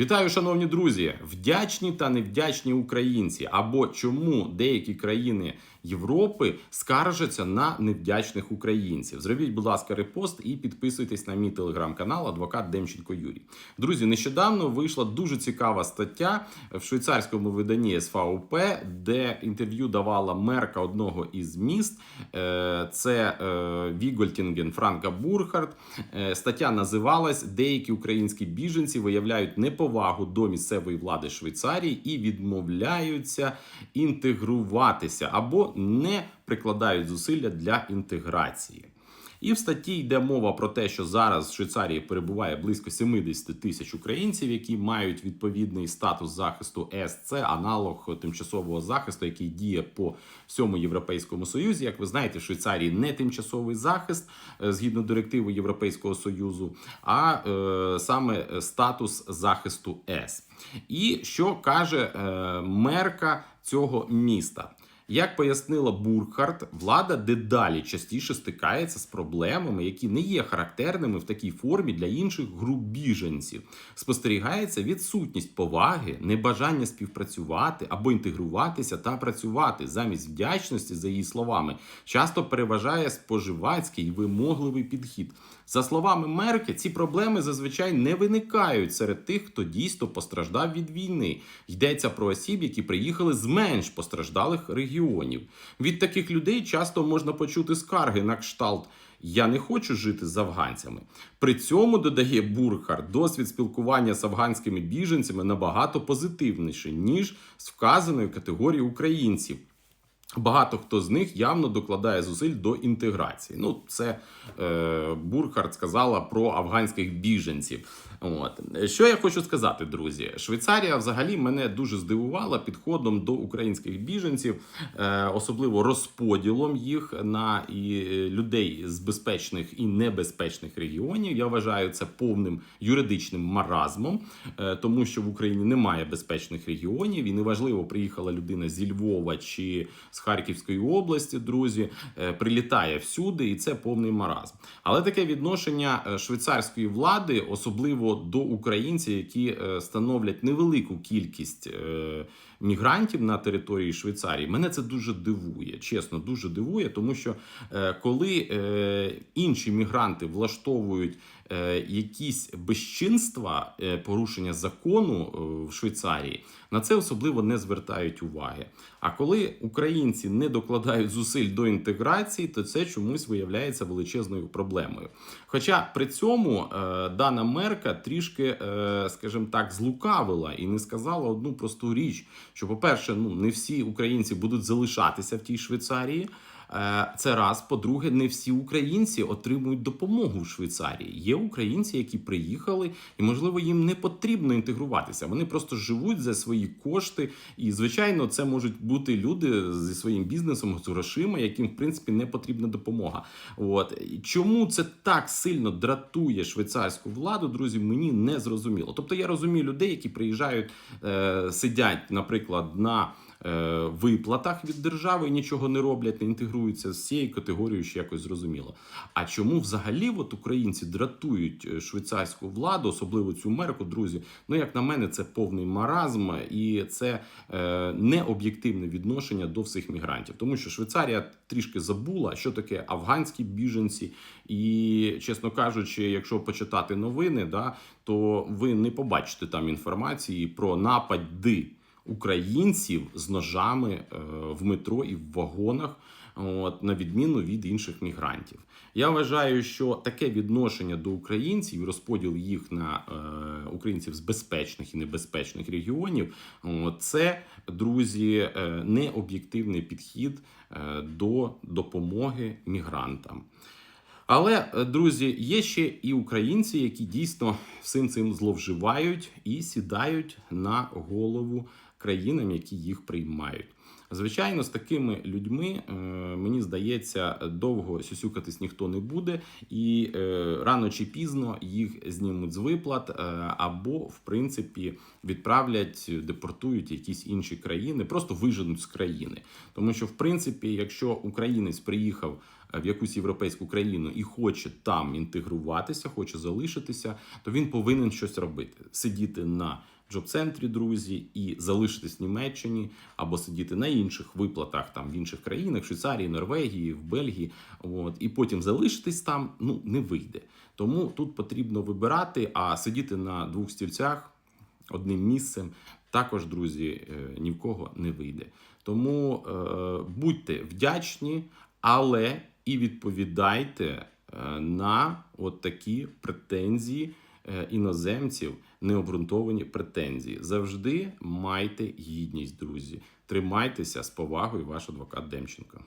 Вітаю, шановні друзі! Вдячні та невдячні українці. Або чому деякі країни Європи скаржаться на невдячних українців? Зробіть, будь ласка, репост і підписуйтесь на мій телеграм-канал Адвокат Демченко Юрій. Друзі, нещодавно вийшла дуже цікава стаття в швейцарському виданні СВУП, де інтерв'ю давала мерка одного із міст. Е, Це е, Вігольтінген Франка Бурхард. Е, Стаття називалась Деякі українські біженці виявляють неповагу до місцевої влади Швейцарії і відмовляються інтегруватися або не прикладають зусилля для інтеграції. І в статті йде мова про те, що зараз в Швейцарії перебуває близько 70 тисяч українців, які мають відповідний статус захисту ЕС. Це аналог тимчасового захисту, який діє по всьому європейському союзі. Як ви знаєте, в Швейцарії не тимчасовий захист е, згідно директиви Європейського союзу, а е, саме статус захисту ЕС. І що каже е, мерка цього міста? Як пояснила Бурхард, влада дедалі частіше стикається з проблемами, які не є характерними в такій формі для інших груп біженців. Спостерігається відсутність поваги, небажання співпрацювати або інтегруватися та працювати замість вдячності, за її словами, часто переважає споживацький і вимогливий підхід. За словами Мерки, ці проблеми зазвичай не виникають серед тих, хто дійсно постраждав від війни. Йдеться про осіб, які приїхали з менш постраждалих регіонів. Від таких людей часто можна почути скарги на кшталт. Я не хочу жити з афганцями. При цьому додає Бурхар, досвід спілкування з афганськими біженцями набагато позитивніший ніж з вказаної категорії українців. Багато хто з них явно докладає зусиль до інтеграції. Ну, це е, Бурхард сказала про афганських біженців. От що я хочу сказати, друзі, Швейцарія взагалі мене дуже здивувала підходом до українських біженців, е, особливо розподілом їх на і людей з безпечних і небезпечних регіонів. Я вважаю це повним юридичним маразмом, е, тому що в Україні немає безпечних регіонів, і неважливо, приїхала людина зі Львова чи з Харківської області, друзі, е, прилітає всюди, і це повний маразм. Але таке відношення швейцарської влади, особливо до українців, які е, становлять невелику кількість е, мігрантів на території Швейцарії, мене це дуже дивує. Чесно, дуже дивує, тому що е, коли інші мігранти влаштовують якісь безчинства, порушення закону в Швейцарії, на це особливо не звертають уваги. А коли українці не докладають зусиль до інтеграції, то це чомусь виявляється величезною проблемою. Хоча при цьому е, дана мерка трішки, е, скажімо так, злукавила і не сказала одну просту річ: що, по-перше, ну не всі українці будуть залишатися в тій Швейцарії. Е, Це раз. По-друге, не всі українці отримують допомогу в Швейцарії. Є українці, які приїхали, і можливо їм не потрібно інтегруватися. Вони просто живуть за свої кошти. І, звичайно, це можуть бути люди зі своїм бізнесом, з грошима, яким в принципі не потрібна допомога. От чому це так сильно дратує швейцарську владу, друзі, мені не зрозуміло. Тобто я розумію людей, які приїжджають, е, сидять, наприклад, на виплатах від держави нічого не роблять, не інтегруються з цією категорією, ще якось зрозуміло. А чому взагалі от українці дратують е, швейцарську владу, особливо цю мерку, друзі? Ну як на мене, це повний маразм і це е, необ'єктивне відношення до всіх мігрантів, тому що Швейцарія трішки забула, що таке афганські біженці, і чесно кажучи, якщо почитати новини, да то ви не побачите там інформації про напади українців з ножами е, в метро і в вагонах, от, на відміну від інших мігрантів. Я вважаю, що таке відношення до українців розподіл їх на е, українців з безпечних і небезпечних регіонів, от, це, друзі, е, не об'єктивний підхід е, до допомоги мігрантам. Але, друзі, є ще і українці, які дійсно всім цим зловживають і сідають на голову країнам, які їх приймають. Звичайно, з такими людьми, е, мені здається, довго сюсюкатись ніхто не буде, і е, рано чи пізно їх знімуть з виплат, е, або, в принципі, відправлять, депортують якісь інші країни, просто виженуть з країни. Тому що, в принципі, якщо українець приїхав в якусь європейську країну і хоче там інтегруватися, хоче залишитися, то він повинен щось робити: сидіти на джоб-центрі, друзі, і залишитись в Німеччині або сидіти на інших виплатах там в інших країнах, в Швейцарії, Норвегії, в Бельгії. От і потім залишитись там ну не вийде. Тому тут потрібно вибирати, а сидіти на двох стільцях одним місцем. Також, друзі, е, ні в кого не вийде. Тому е, будьте вдячні, але і відповідайте е, на от такі претензії іноземців, необґрунтовані претензії. Завжди майте гідність, друзі. Тримайтеся з повагою, ваш адвокат Демченко.